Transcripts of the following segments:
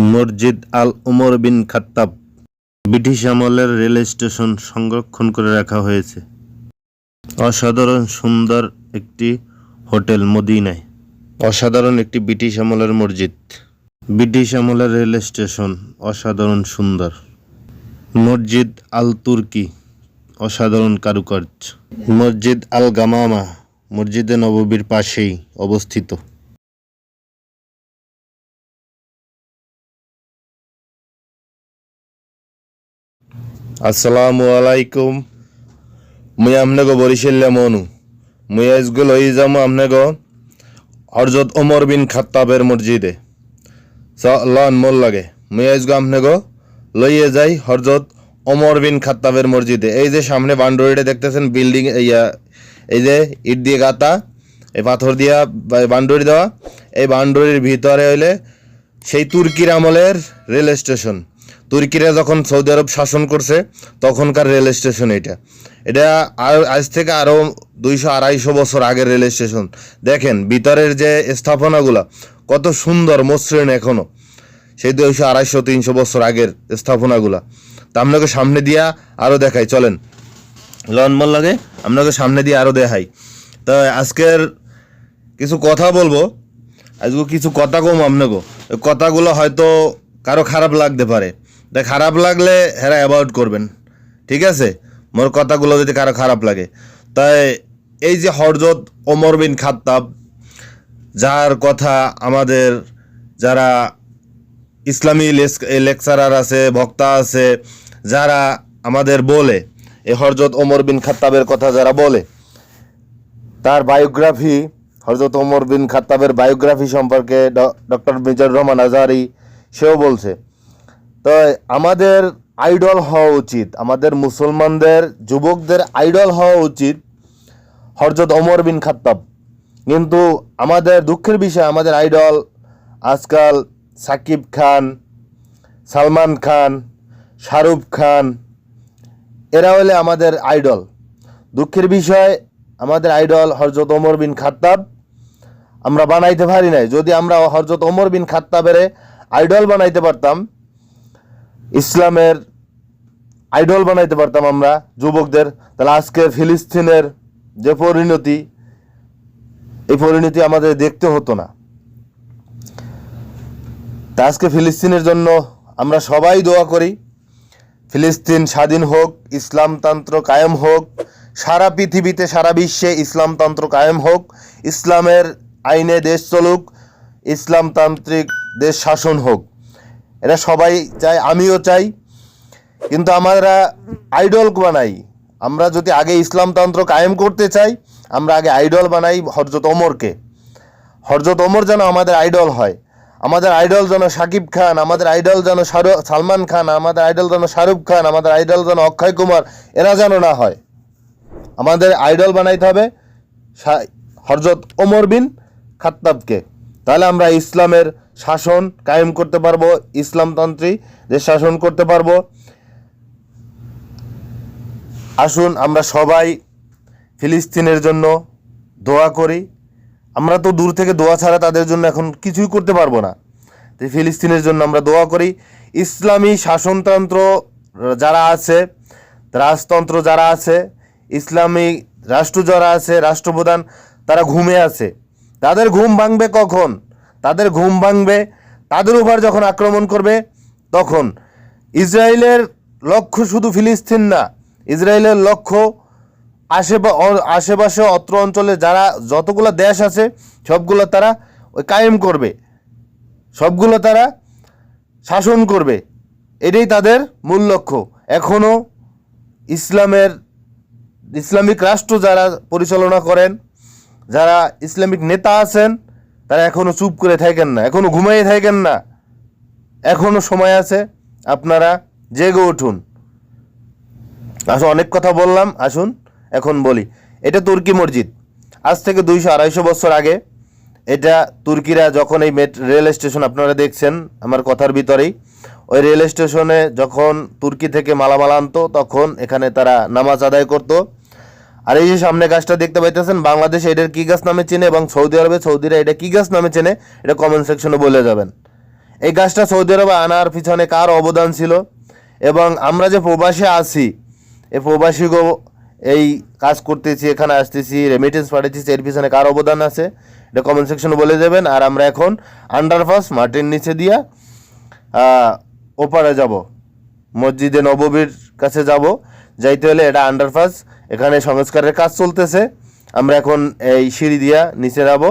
মসজিদ Al Umar bin Khattab British আমলের rail station সংরক্ষণ করে রাখা হয়েছে। অসাধারণ সুন্দর একটি হোটেল মদিনায়। অসাধারণ একটি ব্রিটিশ আমলের মসজিদ। ব্রিটিশ আমলের রেল স্টেশন অসাধারণ সুন্দর। মসজিদ আল তুর্কি অসাধারণ কারুকার্য। মসজিদ আল গামামা মসজিদে নববীর পাশেই অবস্থিত। আসসালামু আলাইকুম। মুই আপনাকে বরিশাল্লা মনু। মুই আজকে লই যাম আপনাকে হরজত ওমর বিন খাত্তাবের মসজিদে। লন মোর লাগে। মুই আজকে আপনাকে লইয়ে যাই হরজত ওমর বিন খাত্তাবের মসজিদে। এই যে সামনে বান্ডুরিটা দেখতেছেন, বিল্ডিং ইয়া, এই যে ইট দিয়ে গাতা এই পাথর দিয়া বান্ডুরি দেওয়া। এই বান্ডুরির ভিতরে হইলে সেই তুর্কির আমলের রেল স্টেশন। তুর্কিরা যখন সৌদি আরব শাসন করছে, তখনকার রেল স্টেশন এটা। এটা আর, আজ থেকে আরও দুইশো আড়াইশো বছর আগের রেল স্টেশন। দেখেন, ভিতরের যে স্থাপনাগুলা, কত সুন্দর, মসৃণ এখনও সেই দুইশো আড়াইশো, তিনশো বছর আগের স্থাপনাগুলা। তা আপনাকে সামনে দিয়া আরও দেখাই, চলেন। লনমল লাগে, আপনাকে সামনে দিয়ে আরও দেখাই। তো আজকের কিছু কথা বলব, আজকে কিছু কথা কম আপনাকে। কথাগুলো হয়তো কারও খারাপ লাগতে পারে। তাই খারাপ লাগলে হেরা অ্যাভয়েড করবেন। ঠিক আছে? মোর কথাগুলো যদি কারও খারাপ লাগে। তাই এই যে হরজত ওমর বিন খাত্তাব, যার কথা আমাদের যারা ইসলামী লেকচারার আছে, বক্তা আছে, যারা আমাদের বলে, এই হরজত ওমর বিন খাত্তাবের কথা যারা বলে, তার বায়োগ্রাফি হরজত ওমর বিন খাত্তাবের বায়োগ্রাফি সম্পর্কে ডক্টর মিজানুর রহমান আজহারি সেও বলছে তো আমাদের আইডল হওয়া উচিত। আমাদের মুসলমানদের, যুবকদের আইডল হওয়া উচিত হরজত ওমর বিন খাত্তাব। কিন্তু আমাদের দুঃখের বিষয়, আমাদের আইডল আজকাল সাকিব খান, সালমান খান, শাহরুখ খান, এরা হলে আমাদের আইডল দুঃখের বিষয়, আমাদের আইডল হরজত ওমর বিন খাত্তাব আমরা বানাইতে পারি নাই। যদি আমরা হরজত ওমর বিন খাত্তাবের আইডল বানাইতে পারতাম ইসলামের আইডল বানাইতে পারতাম আমরা, যুবকদের। তাহলে আজকে ফিলিস্তিনের যে পরিণতি, এই পরিণতি আমাদের দেখতে হতো না। তা আজকে ফিলিস্তিনের জন্য আমরা সবাই দোয়া করি। ফিলিস্তিন স্বাধীন হোক, ইসলামতন্ত্র কায়েম হোক, সারা পৃথিবীতে, সারা বিশ্বে ইসলামতন্ত্র কায়েম হোক, ইসলামের আইনে দেশ চলুক, ইসলামতান্ত্রিক দেশ শাসন হোক। এটা সবাই চাই আমিও চাই। কিন্তু আমরা আইডল বানাই। আমরা যদি আগে ইসলামতন্ত্র কায়েম করতে চাই, আমরা আগে আইডল বানাই হরজত ওমরকে। হরজত ওমর যেন আমাদের আইডল হয়। আমাদের আইডল যেন সাকিব খান, আমাদের আইডল যেন সালমান খান, আমাদের আইডল যেন শাহরুখ খান, আমাদের আইডল যেন অক্ষয় কুমার, এরা যেন না হয়। আমাদের আইডল বানাইতে হবে হরজত ওমর বিন খাত্তাবকে। তাহলে আমরা ইসলামের শাসন কায়েম করতে পারব, ইসলামতন্ত্রী দেশ শাসন করতে পারব। আসুন আমরা সবাই ফিলিস্তিনের জন্য দোয়া করি। আমরা তো দূর থেকে দোয়া ছাড়া তাদের জন্য এখন কিছুই করতে পারব না। তো ফিলিস্তিনের জন্য আমরা দোয়া করি। ইসলামী শাসনতন্ত্র যারা আছে, রাজতন্ত্র যারা আছে, ইসলামী রাষ্ট্র যারা আছে, রাষ্ট্রপ্রধান, তারা ঘুমে আছে। তাদের ঘুম ভাঙবে কখন? তাদের ঘুম ভাঙবে, তাদের উপর যখন আক্রমণ করবে, তখন। ইসরায়েলের লক্ষ্য শুধু ফিলিস্তিন না, ইসরায়েলের লক্ষ্য আশেপা আশেপাশে অত্র অঞ্চলে যারা যতগুলো দেশ আছে, সবগুলো তারা ওই কায়েম করবে। সবগুলো তারা শাসন করবে। এটাই তাদের মূল লক্ষ্য। এখনও ইসলামের, ইসলামিক রাষ্ট্র যারা পরিচালনা করেন যারা ইসলামিক নেতা আছেন, তারা এখনও চুপ করে থাকেন না এখনও ঘুমাইয়ে থাকেন না। এখনও সময় আছে, আপনারা জেগে উঠুন। আসুন, অনেক কথা বললাম, আসুন, এখন বলি। এটা তুর্কি মসজিদ। আজ থেকে দুইশো আড়াইশো বছর আগে এটা তুর্কিরা যখন এই মেট, রেল স্টেশন আপনারা দেখছেন, আমার কথার ভিতরেই, ওই রেল স্টেশনে যখন তুর্কি থেকে মালামাল আনতো, তখন এখানে তারা নামাজ আদায় করতো। আর এই যে সামনে গাছটা দেখতে পাইতেছেন, বাংলাদেশে এটার কি গাছ নামে চেনে এবং সৌদি আরবে, সৌদিরা এটা কি গাছ নামে চেনে, এটা কমেন্ট সেকশনে বলে যাবেন। এই গাছটা সৌদি আরবে আনার পিছনে কার অবদান ছিল? এবং আমরা যে প্রবাসে আছি এই প্রবাসীগো এই কাজ করতেছি, এখানে আসতেছি রেমিটেন্স পাঠাচ্ছি এর পিছনে কার অবদান আছে? এটা কমেন্ট সেকশনে বলে দেবেন আর আমরা এখন আন্ডারপাস মাটির নিচে দিয়া ওপারে যাব। মসজিদে নববীর কাছে যাব। যাইতে হলে এটা আন্ডারপাস এখানে সংস্কারের কাজ চলতেছে। আমরা এখন এই সিঁড়ি দিয়া নিচে যাব।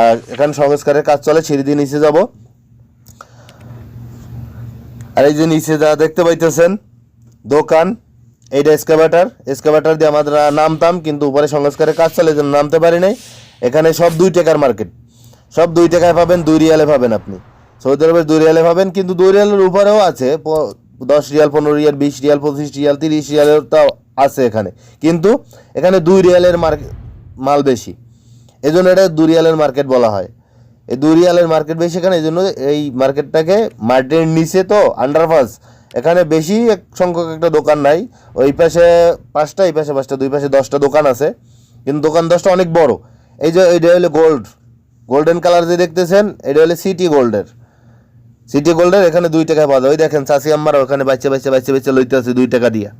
আর এখানে সংস্কারের কাজ চলে, সিঁড়ি দিয়ে নিচে যাব। আর এই যে নিচে যা দেখতে পাইতেছেন, দোকান, এইটা এসকাভেটার এসকাভেটার দিয়ে আমাদের নামতাম, কিন্তু উপরে সংস্কারের কাজ চলে যেন নামতে পারি নাই। এখানে সব দুই টাকার মার্কেট। সব দুই টাকায় পাবেন, দুই রিয়ালে পাবেন আপনি। সৌদি আরবের দুই রিয়ালে পাবেন, কিন্তু দুই রিয়ালের উপরেও আছে দশ রিয়াল, পনেরো রিয়াল, বিশ রিয়াল, পঁচিশ রিয়াল, তিরিশ রিয়ালের তাও আছে এখানে। কিন্তু এখানে দুই রিয়ালের মার্কেট মাল বেশি। এই জন্য এটা দুই রিয়ালের মার্কেট বলা হয়। এই দুই রিয়ালের মার্কেট বেশি এখানে এই জন্য এই মার্কেটটাকে মার্কেটের নিচে তো, আন্ডারপাস। এখানে বেশি এক সংখ্যক একটা দোকান নাই। ওই পাশে পাঁচটা, এই পাশে পাঁচটা, দুই পাশে দশটা দোকান আছে। কিন্তু দোকান দশটা অনেক বড়। এই যে এটা হলো গোল্ড। গোল্ডেন কালার যে দেখতেছেন, এটা হলো সিটি গোল্ডের। সিটি গোল্ডের এখানে দুই টাকায় পাওয়া যায়। ওই দেখেন, চাষি আম্মারা ওখানে বাচ্চা বাচ্চা বাচ্চা বাচ্চা লইতে আছে দুই টাকা দিয়া।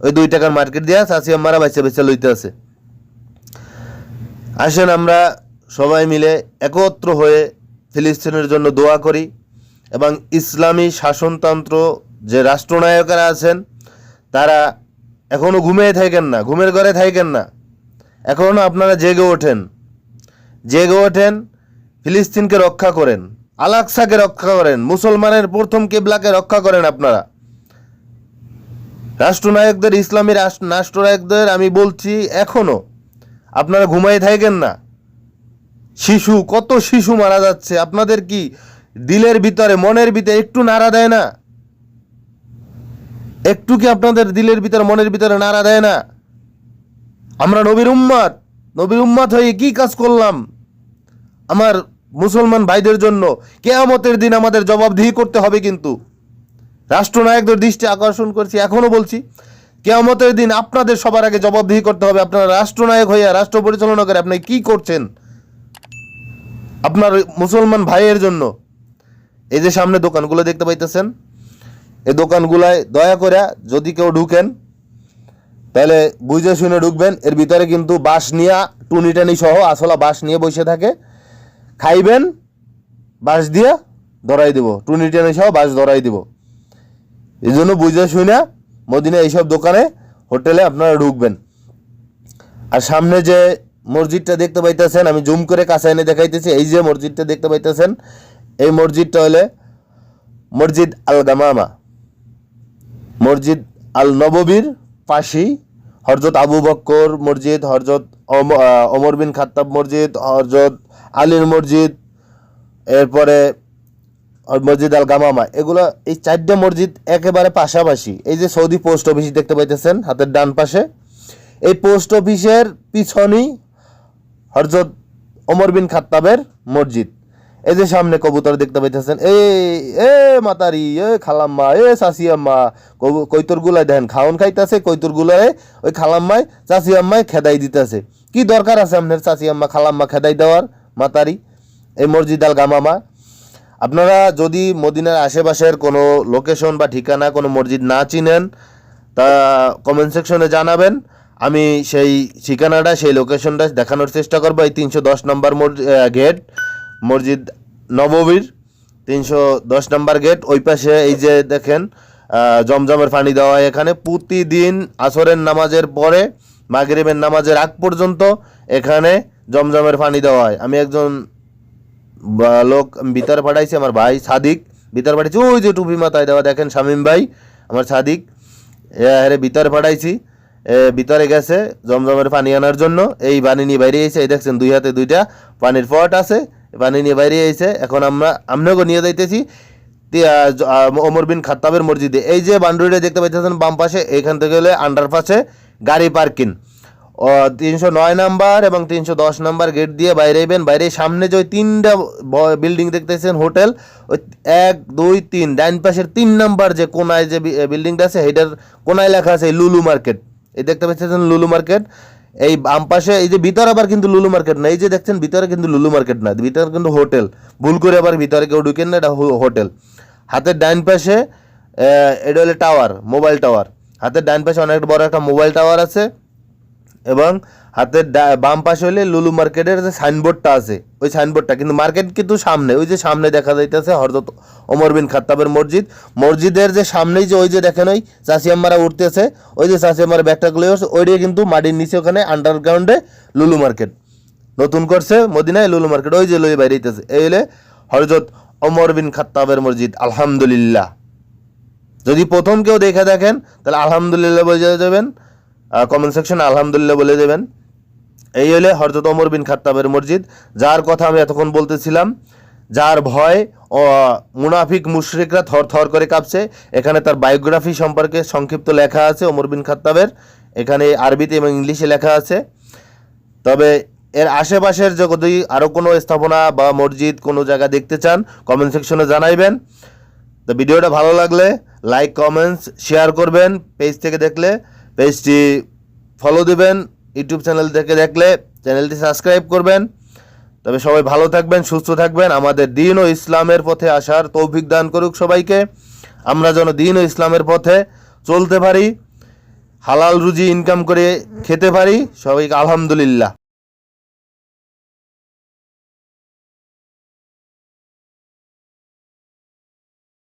ওই দুই টাকার মার্কেট দিয়া চাষি আম্মারা বাচ্চা বাচ্চা লইতে আছে। আসেন আমরা সবাই মিলে একত্র হয়ে ফিলিস্তিনের জন্য দোয়া করি এবং ইসলামী শাসনতন্ত্র যে রাষ্ট্রনায়কেরা আছেন, তারা এখনও ঘুমিয়ে থাকেন না, ঘুমের ঘরে থাকেন না। এখনও আপনারা জেগে ওঠেন। জেগে ওঠেন, ফিলিস্তিনকে রক্ষা করেন আলাকসাকে রক্ষা করেন, মুসলমানের প্রথম কেবলাকে রক্ষা করেন আপনারা। রাষ্ট্রনায়কদের ইসলামী রাষ্ট্র রাষ্ট্রনায়কদের আমি বলছি এখনও। আপনারা ঘুমাই থাকেন না। শিশু, কত শিশু মারা যাচ্ছে। আপনাদের কি দিলের ভিতরে, মনের ভিতরে একটু নাড়া দেয় না? একটু কি আপনাদের দিলের ভিতরে, মনের ভিতরে নাড়া দেয় না? আমরা নবীর উম্মাদ। নবীর উম্মাদ হয়ে কি কাজ করলাম? আমার মুসলমান ভাইদের জন্য কেয়ামতের দিন আমাদের জবাবদিহি করতে হবে কিন্তু। রাষ্ট্রনায়কদের দৃষ্টি আকর্ষণ করছি, এখনও বলছি, কেয়ামতের দিন আপনাদের সবার আগে জবাবদিহি করতে হবে, আপনারা রাষ্ট্রনায়ক হইয়া, রাষ্ট্র পরিচালনা করে আপনি কি করছেন? আপনার মুসলমান ভাইয়ের জন্য। এই যে সামনে দোকানগুলো দেখতে পাইতেছেন, এই দোকানগুলায় দয়া করে যদি কেউ ঢুকেন, তাহলে বুঝে শুনে ঢুকবেন, এর ভিতরে কিন্তু বাঁশ নিয়ে টুনি টানি সহ আসলা বাঁশ নিয়ে বসে থাকে। খাইবেন, বাঁশ দিয়ে ধরাই দেব টুনি টানি সহ বাঁশ ধরাই দেব। এই জন্য বুঝে শুনে মদিনা এইসব দোকানে হোটেলে আপনারা ঢুকবেন। আর সামনে যে মসজিদটা দেখতে পাইতেছেন আমি জুম করে কাছে এনে দেখাইতেছি এই যে মসজিদটা দেখতে পাইতেছেন এই মসজিদটা হলে মসজিদ আল গামামা মসজিদ আল নববীর পাশেই হরজত আবু বক্কর মসজিদ হরজত অম- আহ, বিন খাত্তাব মসজিদ হরজত আলীর মসজিদ এরপরে আর মসজিদ আল গামামা, এগুলো এই চারটে মসজিদ একেবারে পাশাপাশি। এই যে সৌদি পোস্ট অফিস দেখতে পাইতেছেন হাতের ডান পাশে। এই পোস্ট অফিসের পিছনেই হরজত ওমর বিন খাত্তাবের মসজিদ। এই যে সামনে কবুতর দেখতে পাইতেছেন এই এ মাতারি, এ খালাম্মা, এ চাষিয়াম্মা কৈতর গুলাই দেন খাওন খাইতেছে, কৈতর গুলায় ওই খালাম্মায় চাষি আম্মায় খেদাই দিতেছে। কি দরকার আছে আপনার চাষি আম্মা, খালাম্মা খেদাই দেওয়ার? মাতারি, এই মসজিদ আল গামামা আপনারা যদি মদিনার আশেপাশের কোনো লোকেশন বা ঠিকানা, কোনো মসজিদ না চিনেন, তা কমেন্ট সেকশনে জানাবেন। আমি সেই ঠিকানাটা, সেই লোকেশনটা দেখানোর চেষ্টা করব। এই তিনশো দশ নম্বর গেট মসজিদ নববীর, তিনশো দশ নম্বর গেট ওই পাশে এই যে দেখেন জমজমের পানি দেওয়া হয় এখানে। প্রতিদিন আসরের নামাজের পরে, মাগরিবের নামাজের আগ পর্যন্ত এখানে জমজমের পানি দেওয়া হয়। আমি একজন লোক ভিতরে পাঠাইছি আমার ভাই সাদিক ভিতরে পাঠাইছি ওই যে টুপি মাথায় দেওয়া দেখেন শামিম ভাই আমার সাদিক আরে ভিতরে পাঠাইছি এ, ভিতরে গেছে জমজমের পানি আনার জন্য এই পানি নিয়ে বাইরে এসে এই দেখছেন দুই হাতে দুইটা পানির পট আছে পানি নিয়ে বাইরে এসে এখন আমরা আমনাকে নিয়ে যাইতেছি ওমর বিন খাত্তাবের মসজিদে এই যে বান্ডুরিটা দেখতে পাইতেছেন বাম পাশে এখান থেকে গেলে আন্ডারপাসে গাড়ি পার্কিং তিনশো নয় নাম্বার এবং তিনশো দশ নাম্বার গেট দিয়ে বাইরে আইবেন। বাইরে সামনে যে ওই তিনটা বিল্ডিং দেখতেছেন হোটেল ওই এক, দুই, তিন, ডাইন পাশের তিন নাম্বার যে কোনায় যে বিল্ডিংটা আছে, সেইটার কোনায় লেখা আছে লুলু মার্কেট। এই দেখতে পাচ্ছেন লুলু মার্কেট। এই বাম পাশে, এই যে ভিতরে আবার কিন্তু লুলু মার্কেট না, এই যে দেখছেন ভিতরে কিন্তু লুলু মার্কেট না, ভিতরে কিন্তু হোটেল। ভুল করে আবার ভিতরে কেউ ঢুকেন না, এটা হোটেল। হাতের ডান পাশে এটা হলো টাওয়ার মোবাইল টাওয়ার হাতের ডান পাশে অনেক বড় একটা মোবাইল টাওয়ার আছে। এবং হাতের বাম পাশে হলে লুলু মার্কেটের যে সাইনবোর্ডটা আছে, ওই সাইনবোর্ডটা, কিন্তু মার্কেট কিন্তু সামনে, ওই যে সামনে দেখা যাইতেছে হরদত ওমর বিন খাত্তাবের মসজিদ। মসজিদের যে সামনেই যে ওই যে দেখেন ওই চাষিয়াম্মারা উঠতেছে, ওই যে চাষিয়াম্মারা ব্যাগটা গুলো ওইটাই কিন্তু মাটির নিচে ওখানে আন্ডারগ্রাউন্ডে লুলু মার্কেট। নতুন করছে মদিনায় লুলু মার্কেট, ওই যে লই বাইরেতেছে এই হলে হরজত ওমর বিন খাত্তাবের মসজিদ, আলহামদুলিল্লাহ। যদি প্রথম কেউ দেখে দেখেন, তাহলে আলহামদুলিল্লাহ বলে দেবেন কমেন্ট সেকশনে আলহামদুলিল্লাহ বলে দেবেন। এই হলে হরজত ওমর বিন খাত্তাবের মসজিদ। যার কথা আমি এতক্ষণ বলতেছিলাম, যার ভয় ও মুনাফিক মুশরিকরা থর থর করে কাঁপছে। এখানে তার বায়োগ্রাফি সম্পর্কে সংক্ষিপ্ত লেখা আছে ওমর বিন খাত্তাবের। এখানে আরবিতে এবং ইংলিশে লেখা আছে। তবে এর আশেপাশের যদি আরও কোনো স্থাপনা বা মসজিদ কোনো জায়গা দেখতে চান কমেন্ট সেকশনে জানাইবেন। তো ভিডিওটা ভালো লাগলে লাইক কমেন্টস শেয়ার করবেন। পেজ থেকে দেখলে পেজটি ফলো দেবেন, ইউটিউব চ্যানেল থেকে দেখলে চ্যানেলটি সাবস্ক্রাইব করবেন। তবে সবাই ভালো থাকবেন, সুস্থ থাকবেন। আমাদের দিন ও ইসলামের পথে আসার তৌফিক দান করুক সবাইকে। আমরা যেন দিন ও ইসলামের পথে চলতে পারি, হালাল রুজি ইনকাম করে খেতে পারি। সবাইকে আলহামদুলিল্লাহ।